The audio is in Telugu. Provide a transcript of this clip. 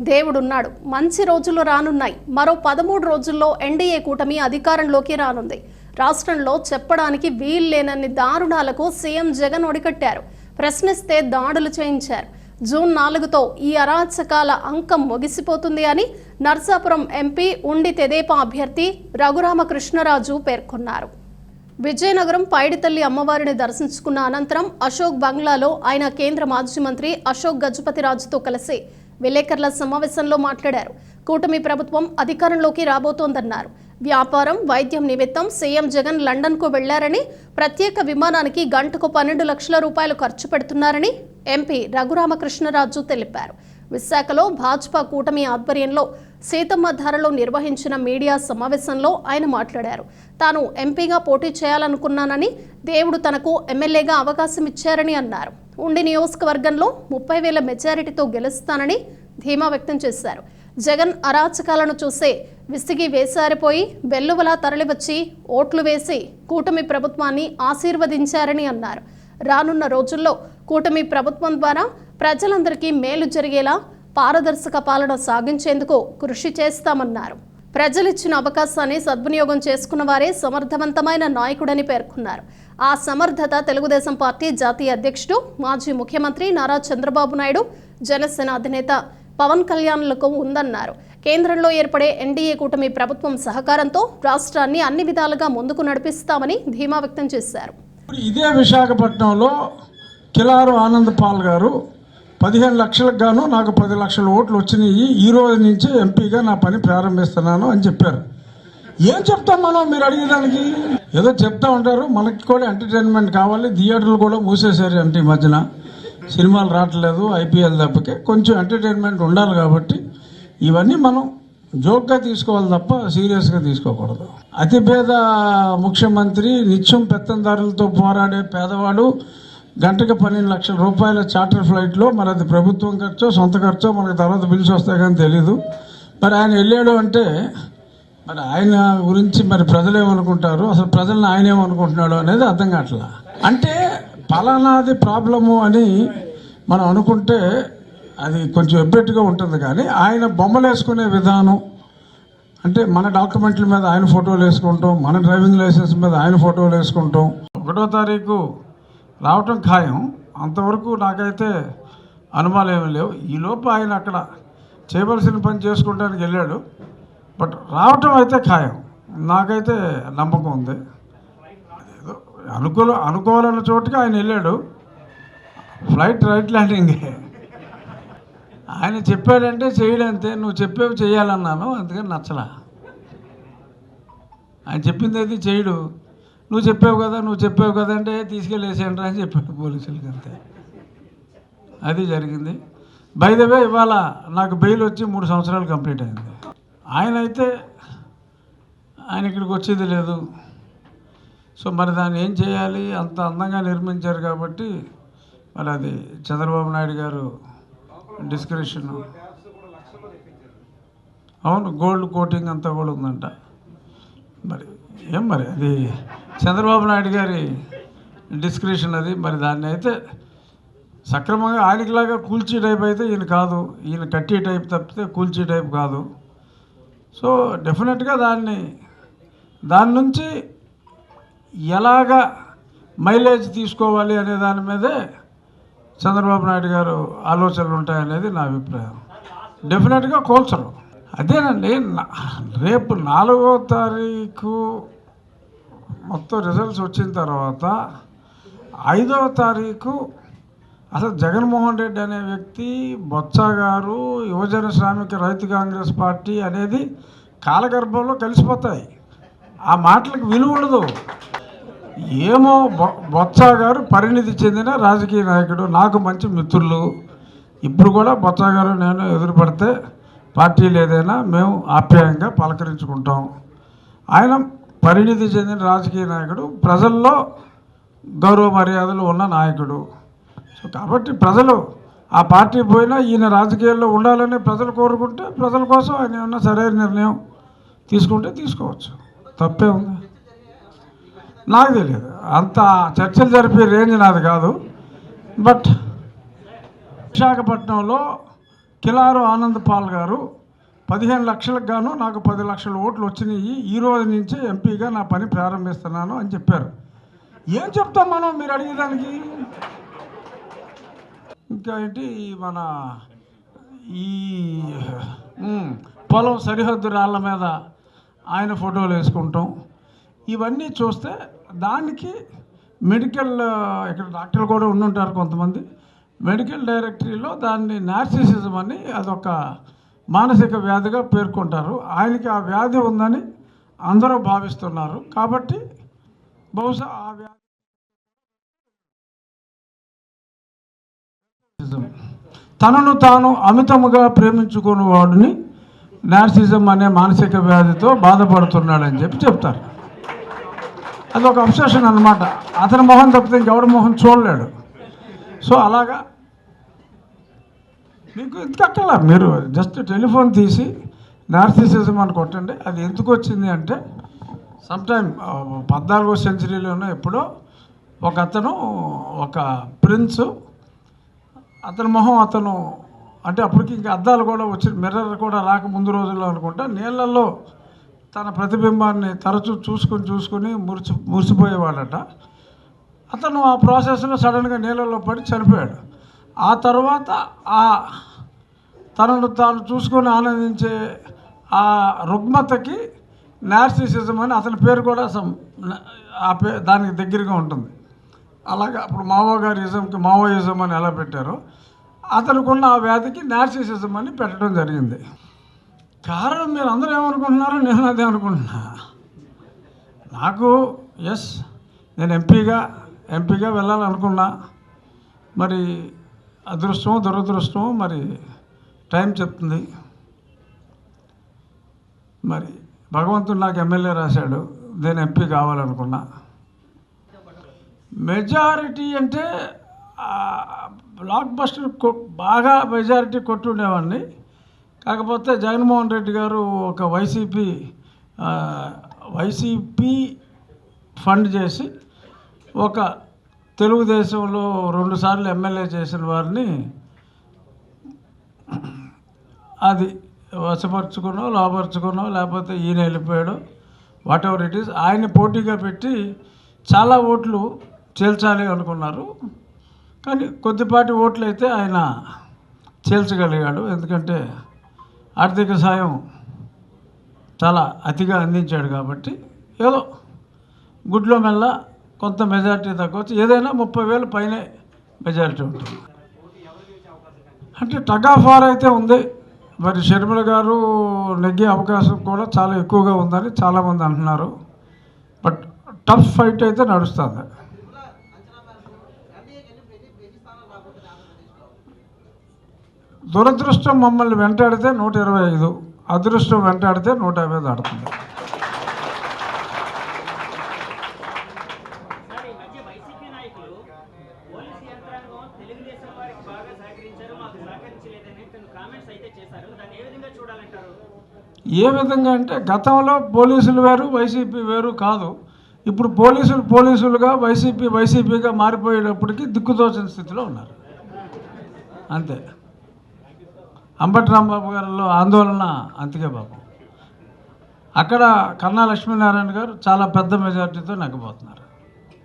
దేవుడున్నాడు. మంచి రోజులు రానున్నాయి. మరో పదమూడు రోజుల్లో ఎన్డీఏ కూటమి అధికారంలోకి రానుంది. రాష్ట్రంలో చెప్పడానికి వీల్లేనన్ని దారుణాలకు సీఎం జగన్ ఒడికట్టారు. ప్రశ్నిస్తే దాడులు చేయించారు. జూన్ నాలుగుతో ఈ అరాచకాల అంకం ముగిసిపోతుంది అని నర్సాపురం ఎంపీ ఉండి తెదేపా అభ్యర్థి రఘురామకృష్ణరాజు పేర్కొన్నారు. విజయనగరం పైడితల్లి అమ్మవారిని దర్శించుకున్న అనంతరం అశోక్ బంగ్లాలో ఆయన కేంద్ర మాజీ మంత్రి అశోక్ గజపతిరాజుతో కలిసి విలేకరుల సమావేశంలో మాట్లాడారు. కూటమి ప్రభుత్వం అధికారంలోకి రాబోతోందన్నారు. వ్యాపారం వైద్యం నిమిత్తం సీఎం జగన్ లండన్కు వెళ్ళారని ప్రత్యేక విమానానికి గంటకు పన్నెండు లక్షల రూపాయలు ఖర్చు పెడుతున్నారని ఎంపీ రఘురామకృష్ణరాజు తెలిపారు. విశాఖలో భాజపా కూటమి ఆధ్వర్యంలో సీతమ్మ ధారలో నిర్వహించిన మీడియా సమావేశంలో ఆయన మాట్లాడారు. తాను ఎంపీగా పోటీ చేయాలనుకున్నానని దేవుడు తనకు ఎమ్మెల్యేగా అవకాశం ఇచ్చారని అన్నారు. ఉండి నియోజకవర్గంలో ముప్పై వేల మెజారిటీతో గెలుస్తానని ధీమా వ్యక్తం చేశారు. జగన్ అరాచకాలను చూసే విసిగి వేసారిపోయి వెల్లువలా తరలివచ్చి ఓట్లు వేసి కూటమి ప్రభుత్వాన్ని ఆశీర్వదించారని అన్నారు. రానున్న రోజుల్లో కూటమి ప్రభుత్వం ద్వారా ప్రజలందరికీ మేలు జరిగేలా పారదర్శక పాలన సాగించేందుకు కృషి చేస్తామన్నారు. ప్రజలిచ్చిన అవకాశాన్ని సద్వినియోగం చేసుకున్న వారే సమర్థవంతమైన నాయకుడని పేర్కొన్నారు. ఆ సమర్థత తెలుగుదేశం పార్టీ జాతీయ అధ్యక్షుడు మాజీ ముఖ్యమంత్రి నారా చంద్రబాబు నాయుడు జనసేన అధినేత పవన్ కళ్యాణ్లకు ఉందన్నారు కేంద్రంలో ఏర్పడే ఎన్డీఏ కూటమి ప్రభుత్వం సహకారంతో రాష్ట్రాన్ని అన్ని విధాలుగా ముందుకు నడిపిస్తామని ధీమా వ్యక్తం చేశారు. ఇదే విశాఖపట్నంలో కిలారు ఆనంద్ పాల్ గారు పదిహేను లక్షలకు గాను నాకు పది లక్షల ఓట్లు వచ్చినాయి. ఈ రోజు నుంచి ఎంపీగా నా పని ప్రారంభిస్తున్నాను అని చెప్పారు. ఏం చెప్తాం మనం మీరు అడిగేదానికి ఏదో చెప్తా ఉంటారు. మనకి కూడా ఎంటర్టైన్మెంట్ కావాలి. థియేటర్లు కూడా మూసేశారు అంటే ఈ మధ్యన. సినిమాలు రావట్లేదు ఐపీఎల్ తప్పకే కొంచెం ఎంటర్టైన్మెంట్ ఉండాలి కాబట్టి ఇవన్నీ మనం జోక్గా తీసుకోవాలి తప్ప సీరియస్గా తీసుకోకూడదు. అతిపేద ముఖ్యమంత్రి నిత్యం పెత్తందారులతో పోరాడే పేదవాడు గంటకి పన్నెండు లక్షల రూపాయల చార్టర్ ఫ్లైట్లో మరి అది ప్రభుత్వం ఖర్చో సొంత ఖర్చో మనకు తర్వాత బిల్స్ వస్తాయి కానీ తెలీదు. మరి ఆయన వెళ్ళాడు అంటే మరి ఆయన గురించి మరి ప్రజలు ఏమనుకుంటారు? అసలు ప్రజలను ఆయన ఏమనుకుంటున్నాడు అనేది అర్థం కావట్లా? అంటే పలానాది ప్రాబ్లము అని మనం అనుకుంటే అది కొంచెం ఎబ్బెట్టుగా ఉంటుంది కానీ ఆయన బొమ్మలు వేసుకునే విధానం అంటే మన డాక్యుమెంట్ల మీద ఆయన ఫోటోలు వేసుకుంటాం మన డ్రైవింగ్ లైసెన్స్ మీద ఆయన ఫోటోలు వేసుకుంటాం. ఒకటో తారీఖు రావటం ఖాయం. అంతవరకు నాకైతే అనుమానం ఏమీ లేవు ఈలోపు ఆయన అక్కడ చేయవలసిన పని చేసుకుంటానికి వెళ్ళాడు. బట్ రావటం అయితే ఖాయం. నాకైతే నమ్మకం ఉంది. ఏదో అనుకూల అనుకోవాలన్న చోటుకి ఆయన వెళ్ళాడు. ఫ్లైట్ రైట్ ల్యాండింగే. ఆయన చెప్పాడంటే చేయడంతే నువ్వు చెప్పేవి చేయాలన్నాను. అందుకని నచ్చలా. ఆయన చెప్పింది అయితే చేయడు. నువ్వు చెప్పావు కదా నువ్వు చెప్పావు కదా అంటే తీసుకెళ్ళేసేయండి అని చెప్పాడు పోలీసులకి అంతే. అది జరిగింది. బైదవే ఇవాళ నాకు బెయిల్ వచ్చి మూడు సంవత్సరాలు కంప్లీట్ అయింది. ఆయన అయితే ఆయన ఇక్కడికి వచ్చేది లేదు. సో మరి దాన్ని ఏం చేయాలి? అంత అందంగా నిర్మించారు కాబట్టి మరి అది చంద్రబాబు నాయుడు గారు డిస్క్రిప్షన్ అవును గోల్డ్ కోటింగ్ అంతా కూడా ఉందంట. మరి ఏం మరి అది? చంద్రబాబు నాయుడు గారి డిస్క్రిప్షన్ అది. మరి దాన్ని అయితే సక్రమంగా ఆయనకిలాగా కూల్చే టైప్ అయితే ఈయన కాదు. ఈయన కట్టే టైప్ తప్పితే కూల్చే టైప్ కాదు. సో డెఫినెట్గా దాన్ని దాని నుంచి ఎలాగ మైలేజ్ తీసుకోవాలి అనే దాని మీదే చంద్రబాబు నాయుడు గారు ఆలోచనలు ఉంటాయనేది నా అభిప్రాయం. డెఫినెట్గా కోల్చరు. అదేనండి రేపు నాలుగో తారీఖు మొత్తం రిజల్ట్స్ వచ్చిన తర్వాత ఐదవ తారీఖు అసలు జగన్మోహన్ రెడ్డి అనే వ్యక్తి బొత్స గారు యువజన శ్రామిక రైతు కాంగ్రెస్ పార్టీ అనేది కాలగర్భంలో కలిసిపోతాయి. ఆ మాటలకు విలువ ఉండదు. ఏమో బొ- బొత్స గారు పరిణితి చెందిన రాజకీయ నాయకుడు నాకు మంచి మిత్రులు. ఇప్పుడు కూడా బొత్స గారు నేను ఎదురుపడితే పార్టీలు ఏదైనా మేము ఆప్యాయంగా పలకరించుకుంటాం. ఆయన పరిణితి చెందిన రాజకీయ నాయకుడు ప్రజల్లో గౌరవ మర్యాదలు ఉన్న నాయకుడు. సో కాబట్టి ప్రజలు ఆ పార్టీ పోయినా ఈయన రాజకీయాల్లో ఉండాలని ప్రజలు కోరుకుంటే ప్రజల కోసం ఆయన ఏమన్నా సరైన నిర్ణయం తీసుకుంటే తీసుకోవచ్చు. తప్పే ఉంది. నాకు తెలియదు. అంత చర్చలు జరిపే రేంజ్ నాది కాదు. బట్ విశాఖపట్నంలో కిలారు ఆనంద్ పాల్ గారు పదిహేను లక్షలకు గాను నాకు పది లక్షల ఓట్లు వచ్చినాయి. ఈ రోజు నుంచి ఎంపీగా నా పని ప్రారంభిస్తున్నాను అని చెప్పారు. ఏం చెప్తాం మనం మీరు అడిగేదానికి? ఇంకా ఏంటి మన ఈ పొలం సరిహద్దు రాళ్ళ మీద ఆయన ఫోటోలు వేసుకుంటాం. ఇవన్నీ చూస్తే దానికి మెడికల్ ఇక్కడ డాక్టర్లు కూడా ఉండుంటారు కొంతమంది. మెడికల్ డైరెక్టరీలో దాన్ని నార్సిసిజం అని అదొక మానసిక వ్యాధిగా పేర్కొంటారు. ఆయనకి ఆ వ్యాధి ఉందని అందరూ భావిస్తున్నారు. కాబట్టి బహుశా ఆ వ్యాధి తనను తాను అమితముగా ప్రేమించుకున్న వాడిని నార్సిజం అనే మానసిక వ్యాధితో బాధపడుతున్నాడని చెప్పి చెప్తారు. అదొక అబ్సెషన్ అన్నమాట. అతని మొహం తప్పితే ఇంకెవడి మొహం చూడలేడు. సో అలాగా మీకు ఇంతకల్లా మీరు జస్ట్ టెలిఫోన్ తీసి నార్సిసిజం అని కొట్టండి. అది ఎందుకు వచ్చింది అంటే సమ్టైమ్ పద్నాలుగో సెంచరీలోనే ఎప్పుడో ఒక అతను ఒక ప్రిన్స్ అతని మొహం అతను అంటే అప్పటికి ఇంకా అద్దాలు కూడా వచ్చి మిర్రర్ కూడా రాక ముందు రోజుల్లో అనుకుంటా నీళ్ళల్లో తన ప్రతిబింబాన్ని తరచూ చూసుకొని చూసుకొని మురిచి మురిసిపోయేవాడట. అతను ఆ ప్రాసెస్లో సడన్గా నీళ్ళల్లో పడి చనిపోయాడు. ఆ తర్వాత ఆ తనను తాను చూసుకొని ఆనందించే ఆ రుగ్మతకి నార్సిసిజం అని అతని పేరు కూడా ఆ పే దానికి దగ్గరగా ఉంటుంది. అలాగా అప్పుడు మావోగారిజంకి మావోయిజం అని ఎలా పెట్టారో అతనుకున్న ఆ వ్యాధికి నార్సిసిజం అని పెట్టడం జరిగింది. కారణం మీరు అందరూ ఏమనుకుంటున్నారో నేను అదే అనుకుంటున్నా. నాకు ఎస్ నేను ఎంపీగా ఎంపీగా వెళ్ళాలనుకున్నా. మరి అదృష్టం దురదృష్టం మరి టైం చెప్తుంది. మరి భగవంతుడు నాకు ఎమ్మెల్యే రాశాడు. నేను ఎంపీ కావాలనుకున్నా. మెజారిటీ అంటే బ్లాక్ బస్టర్ కొ- బాగా మెజారిటీ కొట్టుండేవాడిని. కాకపోతే జగన్మోహన్ రెడ్డి గారు ఒక వైసీపీ వైసీపీ ఫండ్ చేసి ఒక తెలుగుదేశంలో రెండుసార్లు ఎమ్మెల్యే చేసిన వారిని అది వశపరుచుకునో లోపరుచుకునో లేకపోతే ఈయన వెళ్ళిపోయాడు వాట్ ఎవర్ ఇట్ ఈస్ ఆయన పోటీగా పెట్టి చాలా ఓట్లు చేల్చాలి అనుకున్నారు. కానీ కొద్దిపాటి ఓట్లు అయితే ఆయన చేల్చగలిగాడు. ఎందుకంటే ఆర్థిక సాయం చాలా అతిగా అందించాడు కాబట్టి ఏదో గుడ్లో మెల్ల కొంత మెజారిటీ తగ్గవచ్చు ఏదైనా ముప్పై వేలు పైనే మెజారిటీ ఉంటుంది. అంటే టగ్ ఆఫ్ వార్ అయితే ఉంది. మరి షర్మిల గారు నెగ్గే అవకాశం కూడా చాలా ఎక్కువగా ఉందని చాలామంది అంటున్నారు. బట్ టఫ్ ఫైట్ అయితే నడుస్తుంది. దురదృష్టం మమ్మల్ని వెంటాడితే నూట ఇరవై ఐదు అదృష్టం వెంటాడితే నూట యాభై ఆడుతుంది సార్ ఈ మధ్య వైసీపీ నాయకులు పోలీస్ యంత్రాంగం తెలుగుదేశం వారికి బాగా సహకరించారు మాకు సహకరించలేదని కొన్ని కామెంట్స్ అయితే చేశారు దాన్ని ఏ విధంగా చూడాలంటారు ఏ విధంగా అంటే గతంలో పోలీసులు వేరు వైసీపీ వేరు కాదు. ఇప్పుడు పోలీసులు పోలీసులుగా వైసీపీ వైసీపీగా మారిపోయేటప్పటికీ దిక్కుతోచిన స్థితిలో ఉన్నారు. అంతే. అంబటి రాంబాబు గారిలో ఆందోళన అంతకే బాబు. అక్కడ కన్నా లక్ష్మీనారాయణ గారు చాలా పెద్ద మెజార్టీతో నెగ్గబోతున్నారు